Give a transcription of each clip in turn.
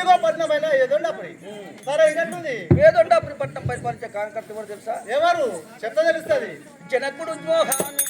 MIGO పట్నం అయినా ఏదోండి అప్పుడు సరే ఇంకంటుంది వేదండాపురి పట్టణం పరిపాలించే కార్యకర్త ఎవరు తెలుసా? ఎవరు? చెప్త తెలుస్తుంది. జనకుడు మోహానుడు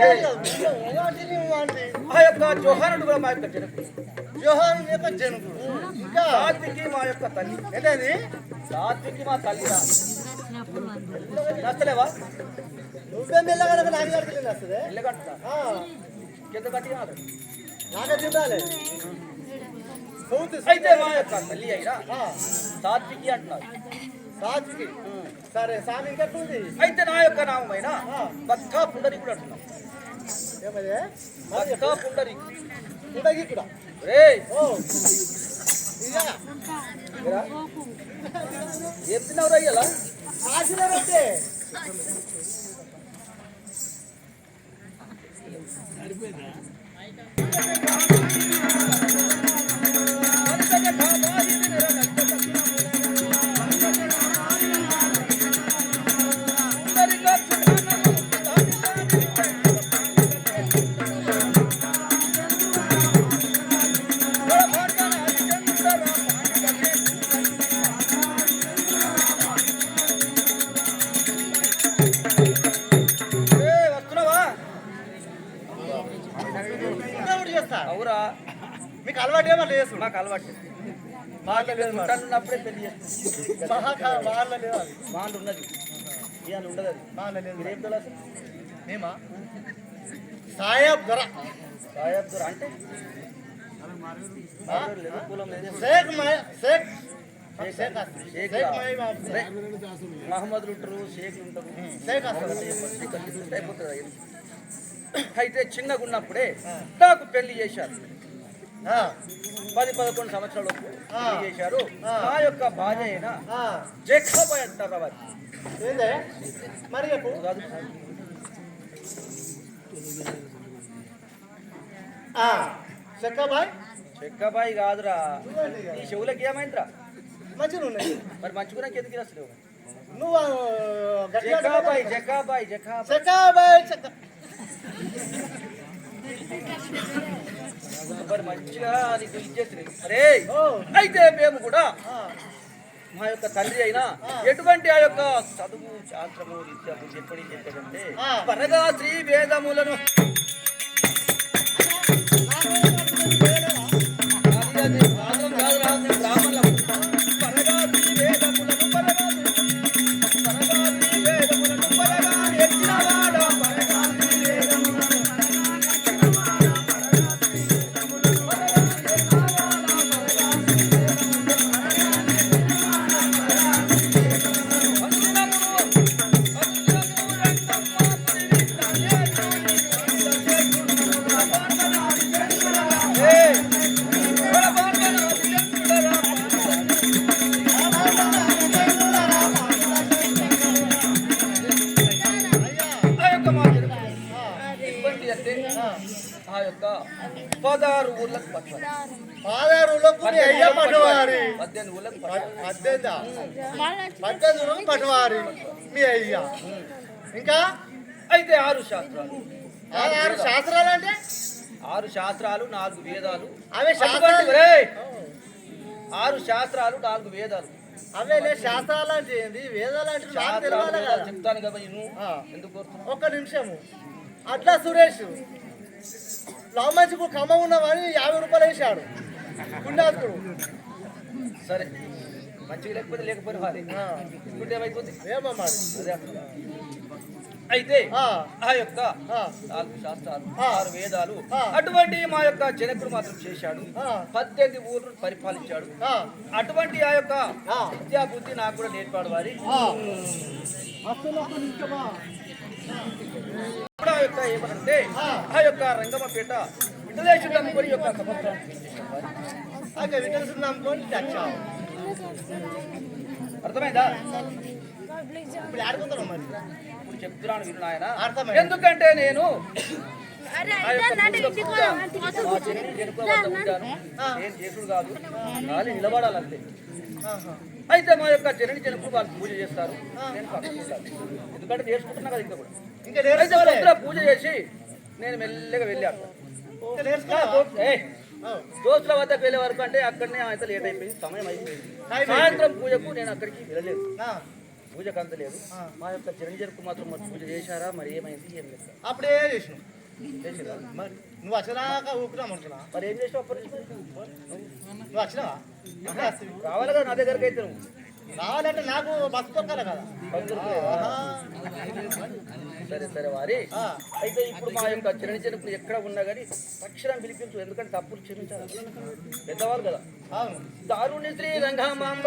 ఏయ్, వాటిని వాటి ఆ యొక్క జోహానుడు కూడా మా యొక్క జనకుడు వ్యూహాన్ యొక్క జనుడు ఇంకా సాత్వికి మా యొక్క తల్లి ఏంటది సాత్వికి మా తల్లి నచ్చలేవా నువ్వే మెల్లగా నాకు కడుతుంది వస్తుంది ఇల్లగంట కింద కట్టి నాకే చూడాలి సౌత్ అయితే మా యొక్క తల్లి అయినా సాత్వికి అంటున్నారు సాక్షికి. సరే స్వామి ఇంకెట్టుంది అయితే నా యొక్క నామైన బక్కా పుండరి కూడా అంటున్నాం ఏమది బక్కా పుండరి ఉండగి ఇక్కడ రే ఓ ఏం తిన్నావు రయ్యలా రొట్టె. వస్తున్నావా చేస్తా? అవురా. మీకు అలవాటు ఏమో లేదు. మాకు అలవాటు. ఉన్నప్పుడే పెళ్ళి చేస్తాం. లేదు బాగుంది ఉన్నది. ఇవాళ ఉండదు అది. బాగా లేదు. మీరేం తెలుసు మేమా? సాయబ్ దొర. సాయబ్ దూర అంటే? షేక్ మహమ్మద్లు ఉంటారు షేక్లు ఉంటారు. షేక్. అయిపోతుంది. అయితే చిన్నగా ఉన్నప్పుడే నాకు పెళ్ళి చేశారు. పది పదకొండు సంవత్సరాలు. పెళ్ళి చేశారు. ఆ. నా యొక్క భార్య అయినా. జేఖాబాయ్ అంటారు వారి మరి చెక్కబాయ్ చెక్కబాయి కాదురా. నీ చెవులకి ఏమైందిరా? మంచిగా ఉన్నాయి. మరి మంచిగా ఎందుకు రాసలేవు నువ్వు ఆ, గట్టిగా జకాబాయ్ జకాబాయ్ మంచిగా నీకు ఇచ్చేసి అరే ఓ. అయితే మేము కూడా ఆ, మా యొక్క తండ్రి అయినా ఎటువంటి ఆ యొక్క చదువు శాస్త్రము విద్య చెప్పడి. పరగా శ్రీ వేదములను పద్దెనిమిది పటవారి మీ అయ్యా. ఇంకా? అయితే ఆరు శాస్త్రాలు. ఆరు శాస్త్రాలు అంటే? ఆరు శాస్త్రాలు నాలుగు వేదాలు. అవే శాస్త్రాలు! ఆరు శాస్త్రాలు నాలుగు వేదాలు. అవే శాస్త్రాలు అంటే ఏంది? వేదాలు అంటే చెప్తాను కదా ఆ. ఎందుకు? ఒక్క నిమిషము. అట్లా సురేష్ లవ్ మంచికు కమ్మ ఉన్నవని యాభై రూపాయలు వేసాడు పుణ్యాత్ముడు సరే. మంచిగా లేకపోతే వారి ఆ. ఇప్పుడు ఏమైపోతుంది మరి. అయితే ఆ, యొక్క నాలుగు శాస్త్రాలు. ఆరు వేదాలు. అటువంటి మా యొక్క జనకుడు మాత్రం చేశాడు. పద్దెనిమిది ఊర్లు పరిపాలించాడు అటువంటి ఆ యొక్క ఆ. విద్యా బుద్ధి నాకు కూడా నేర్పాడు వారి ఆ. యొక్క ఏమనంటే ఆ. యొక్క రంగమపేట అనుకొని యొక్క పెంచేశాడు అర్థమైందా? ఇప్పుడు ఆడుకుంటారు మరి? ఇప్పుడు చెప్తున్నాను విను నాయన. అర్థమైంది. ఎందుకంటే నేను నేను చేసుడు కాదు. ఖాళీ నిలబడాలంతే. అయితే మా యొక్క జనని జనకులు వాళ్ళు పూజ చేస్తారు. నేను పక్కకుంటాను ఎందుకంటే నేర్చుకుంటున్నా కదా ఇంకా కూడా. ఇంకా పూజ చేసి నేను మెల్లగా వెళ్ళాను. దోస్తుల వద్దకు వెళ్ళే వరకు అంటే అక్కడనే అయితే లేట్ అయిపోయింది సమయం అయిపోయింది. సాయంత్రం పూజకు నేను అక్కడికి వెళ్ళలేదు. ఆ. పూజకు అందలేదు. మా యొక్క చిరంజీవికి మాత్రం మరి పూజ చేశారా? మరి ఏమైంది? ఏం లేదు. అప్పుడే చేసిరా మరి నువ్వు వచ్చినాక ఊపినాం అనుకున్నా మరి ఏం చేసినావు అప్పటి నుంచి? నువ్వు వచ్చినావా. రావాలి కదా నా దగ్గరికి అయితే నువ్వు. రావాలంటే నాకు బస్సు దొరకాలి కదా. సరే సరే వారి. అయితే ఇప్పుడు మా యొక్క చిరంజీవులు ఎక్కడ ఉన్నా కానీ తక్షణం పిలిపించు ఎందుకంటే తప్పులు క్షమించాలి. పెద్దవాళ్ళు కదా. దారుణి శ్రీ రంగమాంబ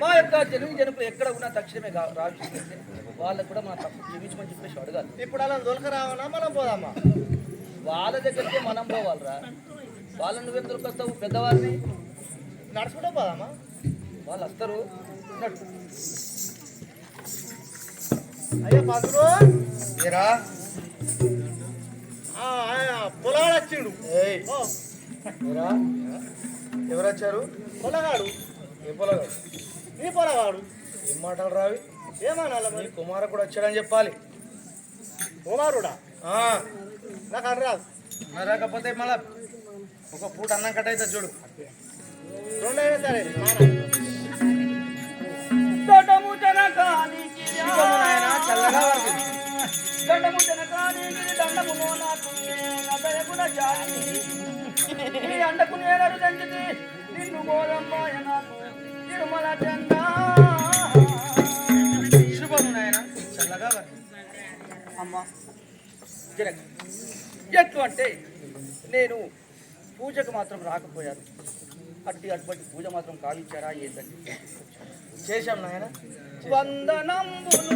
మా యొక్క తెలుగు జనుకులు ఎక్కడ ఉన్నా తక్షణమే రావాల్సింది వాళ్ళకు కూడా మన తప్పు క్షమించమని చెప్పేసి అడగాలి. ఇప్పుడు అలా దొరక రావనా మనం పోదామా? వాళ్ళ దగ్గరికి మనం పోవాలిరా. వాళ్ళని నువ్వేం దొరికొస్తావు? పెద్దవారిని? నడుచుకుంటే పోదామా? వాళ్ళు వస్తారు. అయ్యా ఏరా? పొలాడు వచ్చిండు. ఏయ్. ఓ, ఏరా? ఎవరు వచ్చారు పొలగాడు. ఏ పొలగాడు నీ పొలగాడు ఏం మాటలు రావి? ఏమనాల మరి? కుమార కూడా వచ్చాడని చెప్పాలి. కుమారుడా? నాకు అనరాదు మరి రాకపోతే మళ్ళా ఒక పూట అన్నం కట్ అవుతుంది చూడు. రెండైనా సరే. చల్లగా వర్ధిల్లు. దండము జనకానికి దండము నాకు అండకు దంచితి నిన్ను గోదంబాయ నాకు. జెండా నాయన. చల్లగా. అమ్మా. ఎట్లు అంటే నేను పూజకు మాత్రం రాకపోయాను. అట్టి అటువంటి పూజ మాత్రం కావించారా ఏంటంటే చేశాం నాయన. వందనంబులు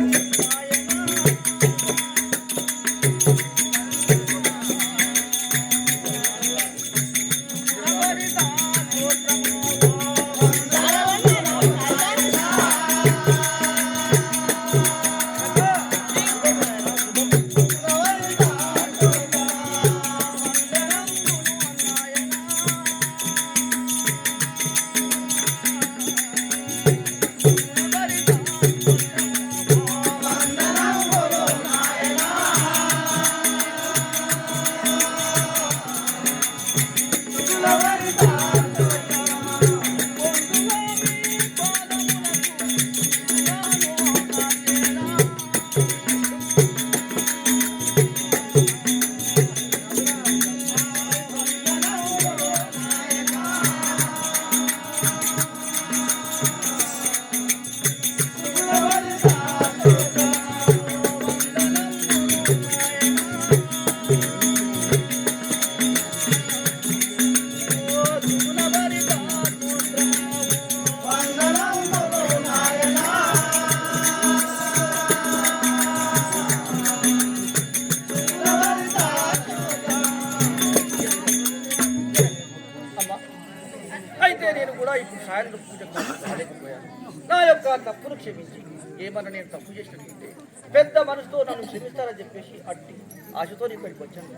ఆశతో నీ ఇక్కడికి వచ్చాను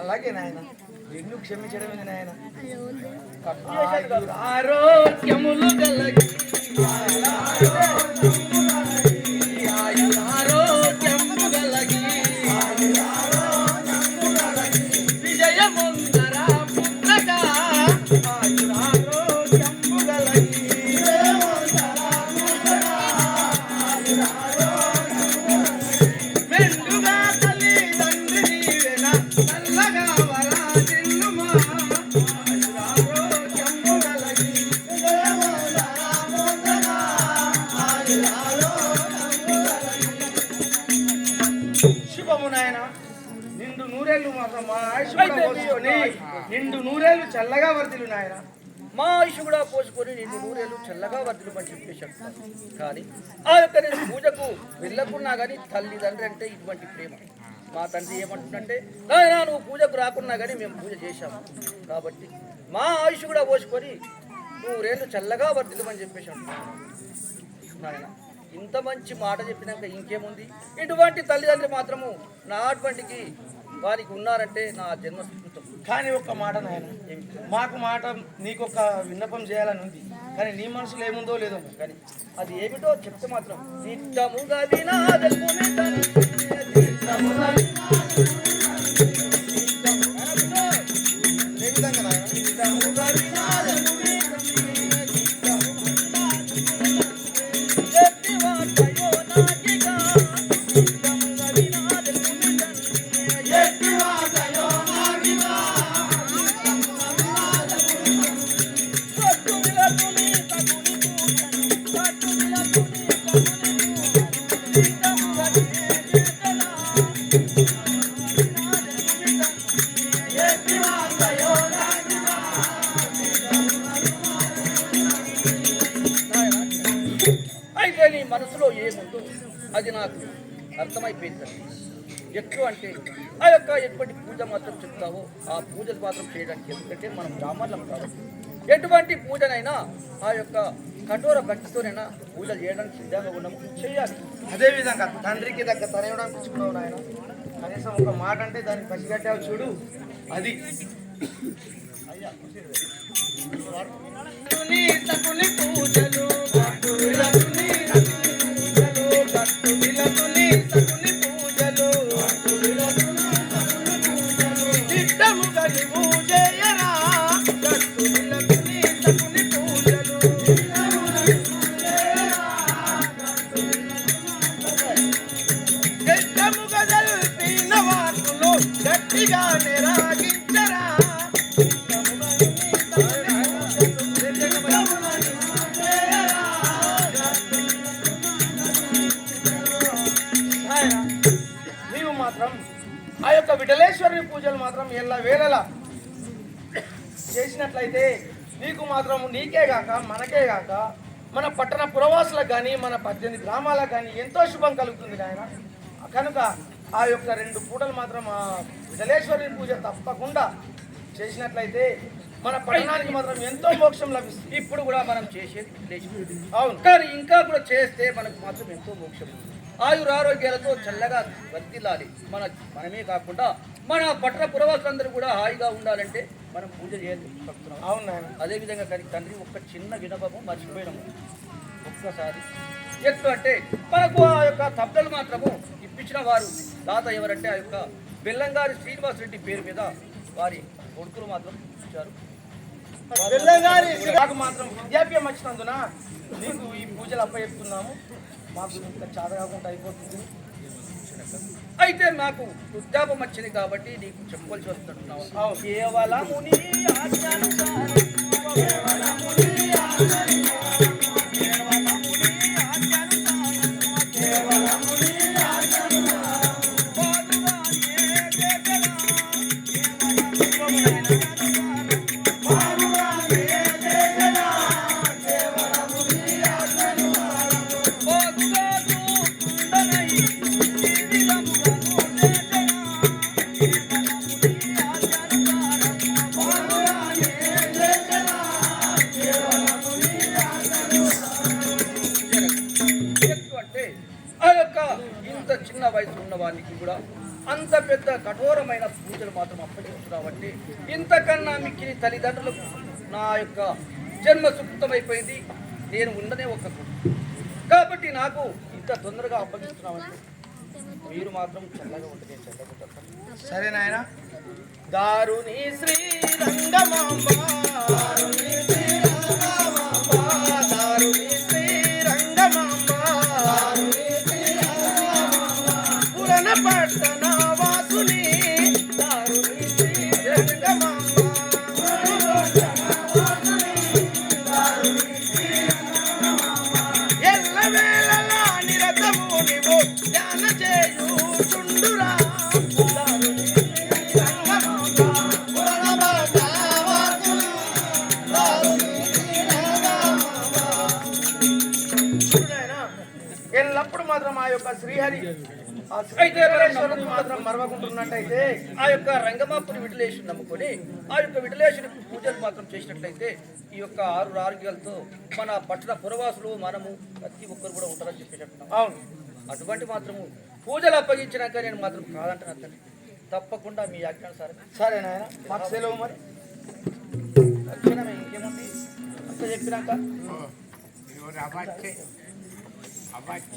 అలాగే నాయన నిన్ను క్షమించడం ఇది నాయన. ఆరోగ్యములు గలగి మా ఆయుష్ కూడా పోసుకొని నిండు నూరేళ్ళు చల్లగా వర్దిలు నాయన. మా ఆయుష్ కూడా పోసుకొని నిన్ను నూరేళ్ళు చల్లగా వర్ధులమని చెప్పేసి అంటాను కానీ ఆ యొక్క నేను పూజకు వెళ్ళకున్నా కానీ తల్లిదండ్రి అంటే ఇటువంటి ప్రేమ. మా తండ్రి ఏమంటుందంటే నాయనా నువ్వు పూజకు రాకున్నా కానీ మేము పూజ చేశాము. కాబట్టి మా ఆయుష్ కూడా పోసుకొని నూరేళ్ళు చల్లగా వర్ధులమని చెప్పేసి అంటున్నాను నాయన ఇంత మంచి మాట చెప్పినాక ఇంకేముంది? ఇటువంటి తల్లిదండ్రులు మాత్రము నా అటువంటికి వారికి ఉన్నారంటే నా జన్మ కానీ ఒక్క మాట నాయన మాకు మాట నీకు ఒక విన్నపం చేయాలని ఉంది. కానీ నీ మనసులో ఏముందో లేదో కానీ అది ఏమిటో చెప్తే మాత్రం నిత్యముగా వినాదము అది నాకు అర్థమైపోయింది. ఎక్కువ అంటే ఆ యొక్క ఎటువంటి పూజ మాత్రం చెప్తావో ఆ పూజలు మాత్రం చేయడానికి ఎందుకంటే మనం బ్రాహ్మణులం కాబట్టి. ఎటువంటి పూజనైనా ఆ యొక్క కఠోర భక్తితోనైనా పూజ చేయడానికి సిద్ధంగా ఉన్నాము చేయాలి. అదే విధంగా తండ్రికి దగ్గర తనయడం అనిపించుకున్నావు నాయన. కనీసం ఒక మాట అంటే దానికి పసిగట్టావు చూడు. అది. తకుని పూజలు ఆ యొక్క విఠలేశ్వరుని పూజలు మాత్రం ఎల్ల వేళలా చేసినట్లయితే నీకు మాత్రం నీకే గాక మనకే గాక మన పట్టణ పురవాసులకు కానీ మన పద్దెనిమిది గ్రామాలకు కానీ ఎంతో శుభం కలుగుతుంది నాయన. కనుక ఆ యొక్క రెండు పూటలు మాత్రం ఆ విఠలేశ్వరుని పూజ తప్పకుండా చేసినట్లయితే మన పట్టణానికి మాత్రం ఎంతో మోక్షం లభిస్తుంది. ఇప్పుడు కూడా మనం చేసేది. అవును. కానీ ఇంకా కూడా చేస్తే మనకు మాత్రం ఎంతో మోక్షం. ఆయురారోగ్యాలతో చల్లగా వర్తిల్లాలి మన మనమే కాకుండా మన పట్టణ పురవాసులందరూ కూడా హాయిగా ఉండాలంటే మనం పూజ చేయాలి. అవును అదేవిధంగా కానీ తండ్రి ఒక్క చిన్న వినపము మర్చిపోయినాము. ఒక్కసారి. ఎట్లా అంటే మనకు ఆ యొక్క తప్పులు మాత్రము ఇప్పించిన వారు దాత ఎవరంటే ఆ యొక్క బెల్లంగారి శ్రీనివాస్ రెడ్డి పేరు మీద వారి కొడుకులు మాత్రం ఇచ్చారు. బెల్లంగారి నాకు మాత్రం వృద్ధాప్యం వచ్చినందున నీకు ఈ పూజలు అప్పచెప్తున్నాము. మాకు ఇంకా చాద కాకుండా అయిపోతుంది అయితే నాకు వృద్ధాపం వచ్చింది కాబట్టి నీకు చెప్పవలసి వస్తున్నావు. కేవలము నీ వారికి కూడా అంత పెద్ద కఠోరమైన పూజలు మాత్రం అప్పగిస్తున్నామంటే ఇంతకన్నా మిక్కిలి తల్లిదండ్రులకు నా యొక్క జన్మ సుకృతమైపోయింది. నేను ఉండనే కొడుకు. కాబట్టి నాకు ఇంత తొందరగా అప్పగిస్తున్నామంటే మీరు మాత్రం చల్లగా ఉంటుంది చల్లగా సరే నాయన. దారుని శ్రీరంగమాంబ. ఎల్లప్పుడు మాత్రం ఆ యొక్క శ్రీహరి ఆ అయితే మాత్రం మరవకుంటున్నట్టయితే ఆ యొక్క రంగమాపురి విటిలేషన్ నమ్ముకొని ఆ యొక్క విటిలేషన్ పూజలు మాత్రం చేసినట్లయితే ఈ యొక్క ఆరు ఆరోగ్యాలతో మన పట్టణ పురవాసులు మనము ప్రతి ఒక్కరు కూడా ఉంటారని చెప్పేటట్టున్నాం అవును. అటువంటి మాత్రము పూజలు అప్పగించినాక నేను మాత్రం కాదంటాను తప్పకుండా మీ ఆజ్ఞానుసారం సరే నాయన మాకు సెలవు మరి. ఇంకేముంది? అంత చెప్పినాక. I'm like.